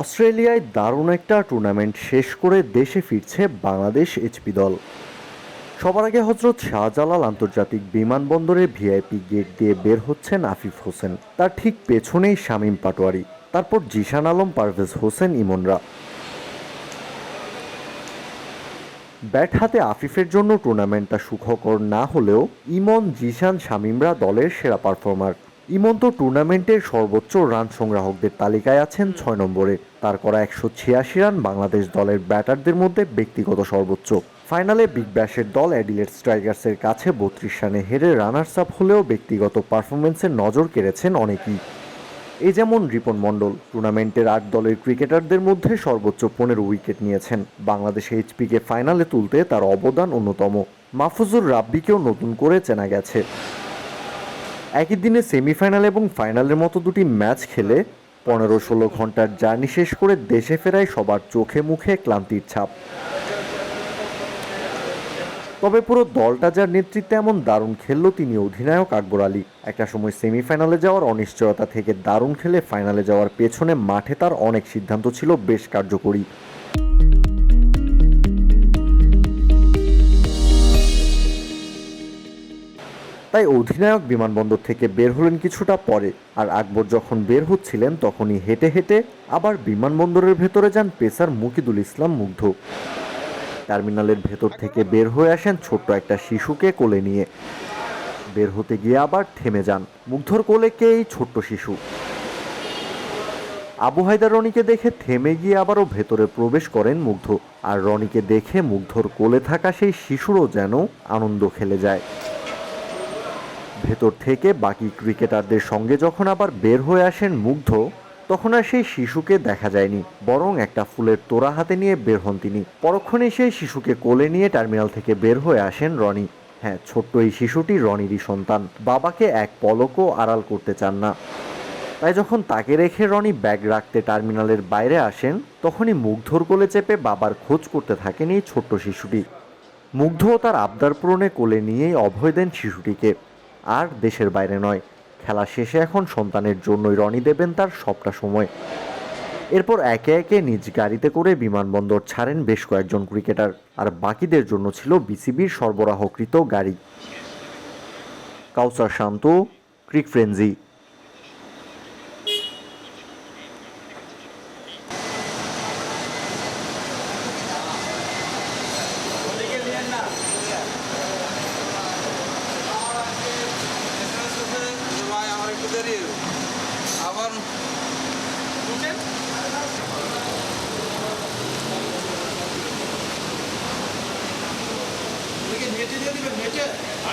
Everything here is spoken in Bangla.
অস্ট্রেলিয়ায় দারুণ একটা টুর্নামেন্ট শেষ করে দেশে ফিরছে বাংলাদেশ এইচপি দল। সবার আগে হজরত শাহজালাল আন্তর্জাতিক বিমানবন্দরে ভিআইপি গেট দিয়ে বের হচ্ছেন আফিফ হোসেন। তার ঠিক পেছনেই শামীম পাটোয়ারি, তারপর জিশান আলম, পারভেজ হোসেন, ইমনরা। ব্যাট হাতে আফিফের জন্য টুর্নামেন্টটা সুখকর না হলেও ইমন, জিশান, শামিমরা দলের সেরা পারফর্মার ইমন তো টুর্নামেন্টের সর্বোচ্চ রান সংগ্রাহকদের তালিকায় আছেন ছয় নম্বরে। তার করা একশো ছিয়াশি রান বাংলাদেশ দলের ব্যাটারদের মধ্যে ব্যক্তিগত সর্বোচ্চ। ফাইনালে বিগ ব্যাশের দল অ্যাডিলেট স্ট্রাইকার্সের কাছে বত্রিশ রানে হেরে রানার্স আপ হলেও ব্যক্তিগত পারফরমেন্সের নজর কেড়েছেন অনেকেই। এই যেমন রিপন মণ্ডল টুর্নামেন্টের আট দলের ক্রিকেটারদের মধ্যে সর্বোচ্চ পনেরো উইকেট নিয়েছেন। বাংলাদেশ এইচপিকে ফাইনালে তুলতে তার অবদান অন্যতম। মাহফুজুর রাব্বিকেও নতুন করে চেনা গেছে। একই দিনে সেমিফাইনাল এবং ফাইনালের মতো দুটি ম্যাচ খেলে পনেরো ষোলো ঘণ্টার জার্নি শেষ করে দেশে ফেরায় সবার চোখে মুখে ক্লান্তির ছাপ। তবে পুরো দলটা যার নেতৃত্বে এমন দারুণ খেললো তিনি অধিনায়ক আকবর আলী। একটা সময় সেমিফাইনালে যাওয়ার অনিশ্চয়তা থেকে দারুণ খেলে ফাইনালে যাওয়ার পেছনে মাঠে তার অনেক সিদ্ধান্ত ছিল বেশ কার্যকরী। তাই অধিনায়ক বিমানবন্দর থেকে বের হলেন কিছুটা পরে। আর আকবর যখন বের হচ্ছিলেন, তখনই হেঁটে হেঁটে আবার বিমানবন্দরের ভেতরে যান পেসার মুকিদুল ইসলাম মুগ্ধ। টার্মিনালের ভেতর থেকে বের হয়ে আসেন ছোট্ট একটা শিশুকে কোলে নিয়ে। বের হতে গিয়ে আবার থেমে যান মুগ্ধর কোলে কে এই ছোট্ট শিশু? আবু হায়দার রনিকে দেখে থেমে গিয়ে আবারও ভেতরে প্রবেশ করেন মুগ্ধ। আর রনিকে দেখে মুগ্ধর কোলে থাকা সেই শিশুরও যেন আনন্দ খেলে যায়। ভেতর থেকে বাকি ক্রিকেটারদের সঙ্গে যখন আবার বের হয়ে আসেন মুগ্ধ, তখন আর সেই শিশুকে দেখা যায়নি, বরং একটা ফুলের তোড়া হাতে নিয়ে বের হন তিনি। পরক্ষণে সেই শিশুকে কোলে নিয়ে টার্মিনাল থেকে বের হয়ে আসেন রনি। হ্যাঁ ছোট্ট এই শিশুটি রনিরই সন্তান। বাবাকে এক পলকও আড়াল করতে চান না। তাই যখন তাকে রেখে রনি ব্যাগ রাখতে টার্মিনালের বাইরে আসেন, তখনই মুগ্ধর কোলে চেপে বাবার খোঁজ করতে থাকেন এই ছোট্ট শিশুটি। মুগ্ধ তার আবদার পূরণে কোলে নিয়েই অভয় দেন শিশুটিকে। আর দেশের বাইরে নয়। খেলা শেষে এখন সন্তানের জন্যই রনি দেবেন তার সবটা সময়। এরপর একে একে নিজ গাড়িতে করে বিমানবন্দর ছাড়েন বেশ কয়েকজন ক্রিকেটার। আর বাকিদের জন্য ছিল বিসিবির সরবরাহকৃত গাড়ি। Kawsar Shanto, cric frenzy Yeah.